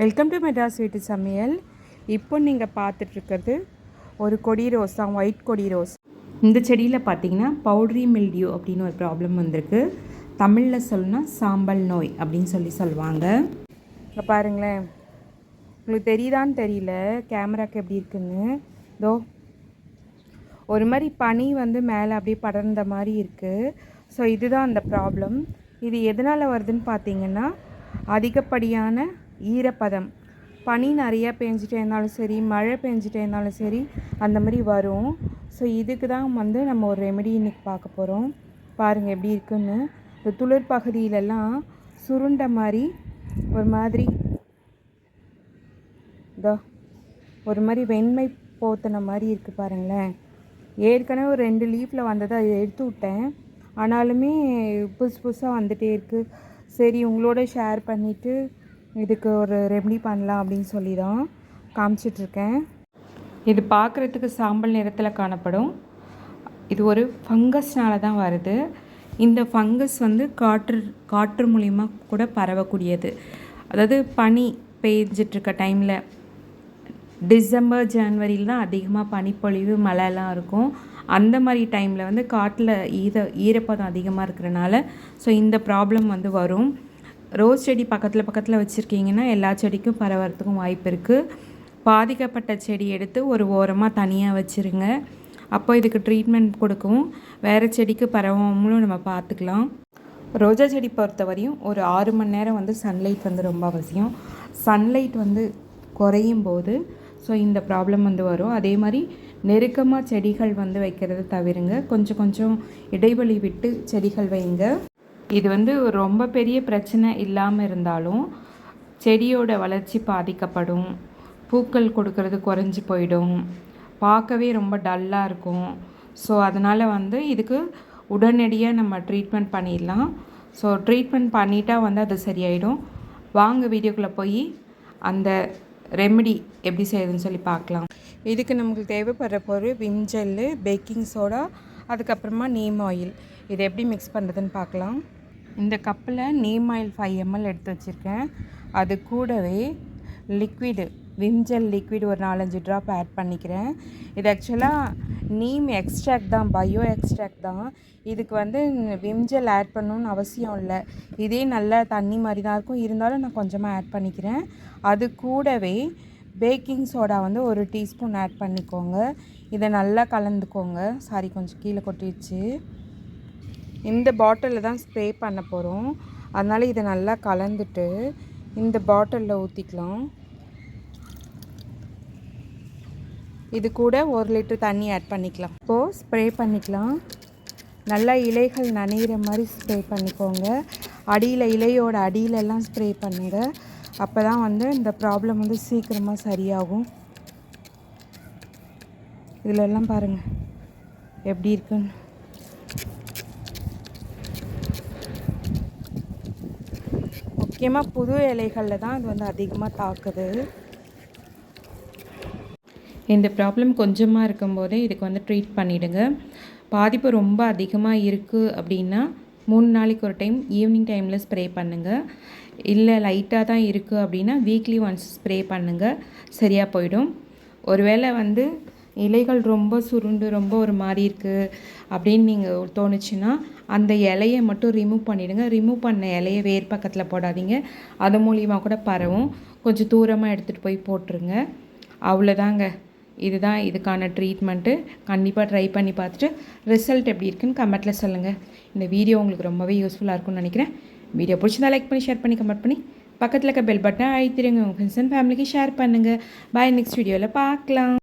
Welcome to Madras வீட்டு சமையல் இப்போ நீங்கள் பார்த்துட்ருக்கிறது ஒரு கொடி ரோஸ் தான் ஒயிட் கொடி ரோஸ். இந்த செடியில் பார்த்தீங்கன்னா பவுட்ரி மில்டியூ அப்படின்னு ஒரு ப்ராப்ளம் வந்திருக்கு. தமிழில் சொல்லணும்னா சாம்பல் நோய் அப்படின்னு சொல்லி சொல்லுவாங்க. இங்கே பாருங்களேன். உங்களுக்கு தெரியுதான்னு தெரியல. கேமராக்கு எப்படி இருக்குன்னு. தோ ஒரு மாதிரி பனி வந்து மேலே அப்படியே படர்ந்த மாதிரி இருக்குது ஸோ இதுதான் அந்த ப்ராப்ளம் இது எதனால் வருதுன்னு பார்த்தீங்கன்னா அதிகப்படியான ஈரப்பதம். பனி நிறையா பெஞ்சிட்டே இருந்தாலும் சரி மழை பெஞ்சிட்டே இருந்தாலும் சரி அந்த மாதிரி வரும். ஸோ இதுக்கு தான் வந்து நம்ம ஒரு ரெமெடி இன்றைக்கி பார்க்க போகிறோம் பாருங்கள் எப்படி இருக்குன்னு. இந்த துளிர் பகுதியிலெல்லாம் சுருண்ட மாதிரி ஒரு மாதிரி இதோ ஒரு மாதிரி வெண்மை போத்தின மாதிரி இருக்குது பாருங்களேன். ஏற்கனவே ஒரு ரெண்டு லீஃப்பில் வந்ததை அதை எடுத்து விட்டேன். ஆனாலுமே புதுசு புதுசாக வந்துகிட்டே இருக்குது சரி உங்களோட ஷேர் பண்ணிவிட்டு இதுக்கு ஒரு ரெமெடி பண்ணலாம் அப்படின்னு சொல்லி தான் காமிச்சிட்ருக்கேன். இது பார்க்குறதுக்கு சாம்பல் நிறத்தில் காணப்படும். இது ஒரு ஃபங்கஸ்னால தான் வருது. இந்த ஃபங்கஸ் வந்து காற்று காற்று மூலிமா கூட பரவக்கூடியது. அதாவது பனி பெய்ஞ்சிட்ருக்க டைமில் டிசம்பர் ஜனவரியில் தான் அதிகமாக பனிப்பொழிவு மழைலாம் இருக்கும். அந்த மாதிரி டைமில் வந்து காட்டில் ஈர ஈரப்பதம் அதிகமாக இருக்கிறனால ஸோ இந்த ப்ராப்ளம் வந்து வரும். ரோஸ் செடி பக்கத்தில் பக்கத்தில் வச்சுருக்கீங்கன்னா எல்லா செடிக்கும் பரவறதுக்கும் வாய்ப்பு இருக்குது பாதிக்கப்பட்ட செடி எடுத்து ஒரு ஓரமாக தனியாக வச்சுருங்க. அப்போ இதுக்கு ட்ரீட்மெண்ட் கொடுக்கவும் வேறு செடிக்கு பரவாமலும் நம்ம பார்த்துக்கலாம் ரோஜா செடி பொறுத்த வரையும் ஒரு ஆறு மணி நேரம் வந்து சன்லைட் வந்து ரொம்ப அவசியம். சன்லைட் வந்து குறையும் போது ஸோ இந்த ப்ராப்ளம் வந்து வரும். அதே மாதிரி நெருக்கமாக செடிகள் வந்து வைக்கிறத தவிருங்க. கொஞ்சம் கொஞ்சம் இடைவெளி விட்டு செடிகள் வைங்க. இது வந்து ரொம்ப பெரிய பிரச்சனை இல்லாமல் இருந்தாலும் செடியோட வளர்ச்சி பாதிக்கப்படும். பூக்கள் கொடுக்கறது குறைஞ்சி போயிடும். பார்க்கவே ரொம்ப டல்லாக இருக்கும். ஸோ அதனால் வந்து இதுக்கு உடனடியாக நம்ம ட்ரீட்மெண்ட் பண்ணிடலாம். ஸோ ட்ரீட்மெண்ட் பண்ணிட்டா வந்து அது சரியாயிடும். வாங்க வீடியோக்குள்ளே போய் அந்த ரெமெடி எப்படி செய்யுதுன்னு சொல்லி பார்க்கலாம். இதுக்கு நமக்கு தேவைப்படுற பொருள் விம் ஜெல்லு பேக்கிங் சோடா அதுக்கப்புறமா நீம் ஆயில். இதை எப்படி மிக்ஸ் பண்ணுறதுன்னு பார்க்கலாம். இந்த கப்பில் நீம் ஆயில் ஃபைவ் எம்எல் எடுத்து வச்சுருக்கேன். அது கூடவே லிக்விடு விம் ஜெல் லிக்விட் ஒரு நாலஞ்சு ட்ராப் ஆட் பண்ணிக்கிறேன். இது ஆக்சுவலாக நீம் எக்ஸ்ட்ராக்ட் தான் பயோ எக்ஸ்ட்ராக்ட் தான். இதுக்கு வந்து விம் ஜெல் ஆட் பண்ணணும்னு அவசியம் இல்லை. இதே நல்ல தண்ணி மாதிரி தான் இருக்கும். இருந்தாலும் நான் கொஞ்சமாக ஆட் பண்ணிக்கிறேன். அது கூடவே பேக்கிங் சோடா வந்து ஒரு டீஸ்பூன் ஆட் பண்ணிக்கோங்க. இதை நல்லா கலந்துக்கோங்க. சாரி கொஞ்சம் கீழே கொட்டிடுச்சு. இந்த பாட்டிலில் தான் ஸ்ப்ரே பண்ண போகிறோம் அதனால் இதை நல்லா கலந்துட்டு இந்த பாட்டிலில் ஊற்றிக்கலாம் இது கூட ஒரு லிட்டர் தண்ணி ஆட் பண்ணிக்கலாம். இப்போது ஸ்ப்ரே பண்ணிக்கலாம். நல்லா இலைகள் நனைகிற மாதிரி ஸ்ப்ரே பண்ணிக்கோங்க. அடியில் இலையோட அடியிலெல்லாம் ஸ்ப்ரே பண்ணுங்கள் அப்போ தான் வந்து இந்த ப்ராப்ளம் வந்து சீக்கிரமாக சரியாகும். இதிலெல்லாம் பாருங்கள் எப்படி இருக்குன்னு. முக்கியமாக புது இலைகளில் தான் இது வந்து அதிகமாக தாக்குது. இந்த ப்ராப்ளம் கொஞ்சமாக இருக்கும்போதே இதுக்கு வந்து ட்ரீட் பண்ணிவிடுங்க பாதிப்பு ரொம்ப அதிகமாக இருக்குது அப்படின்னா மூணு நாளைக்கு ஒரு டைம் ஈவினிங் டைமில் ஸ்ப்ரே பண்ணுங்கள் இல்லை லைட்டாக தான் இருக்குது அப்படின்னா வீக்லி ஒன்ஸ் ஸ்ப்ரே பண்ணுங்கள் சரியாக போயிடும். ஒருவேளை வந்து இலைகள் ரொம்ப சுருண்டு ரொம்ப ஒரு மாதிரி இருக்குது அப்படின்னு நீங்கள் தோணுச்சுன்னா அந்த இலையை மட்டும் ரிமூவ் பண்ணிவிடுங்க ரிமூவ் பண்ண இலையை வேர் பக்கத்தில் போடாதீங்க. அது மூலியமாக கூட பரவும். கொஞ்சம் தூரமாக எடுத்துகிட்டு போய் போட்டுருங்க. அவ்வளோதாங்க. இதுதான் இதுக்கான ட்ரீட்மெண்ட்டு கண்டிப்பாக ட்ரை பண்ணி பார்த்துட்டு ரிசல்ட் எப்படி இருக்குன்னு கமெண்ட்டில் சொல்லுங்கள் இந்த வீடியோ உங்களுக்கு ரொம்பவே யூஸ்ஃபுல்லாக இருக்கும்னு நினைக்கிறேன். வீடியோ பிடிச்சிருந்தா லைக் பண்ணி ஷேர் பண்ணி கமெண்ட் பண்ணி பக்கத்தில் இருக்க பெல் பட்டனை அழுத்திடுங்க. உங்கள் ஃப்ரெண்ட்ஸ் அண்ட் ஃபேமிலிக்கு ஷேர் பண்ணுங்கள் பாய் நெக்ஸ்ட் வீடியோவில் பார்க்கலாம்.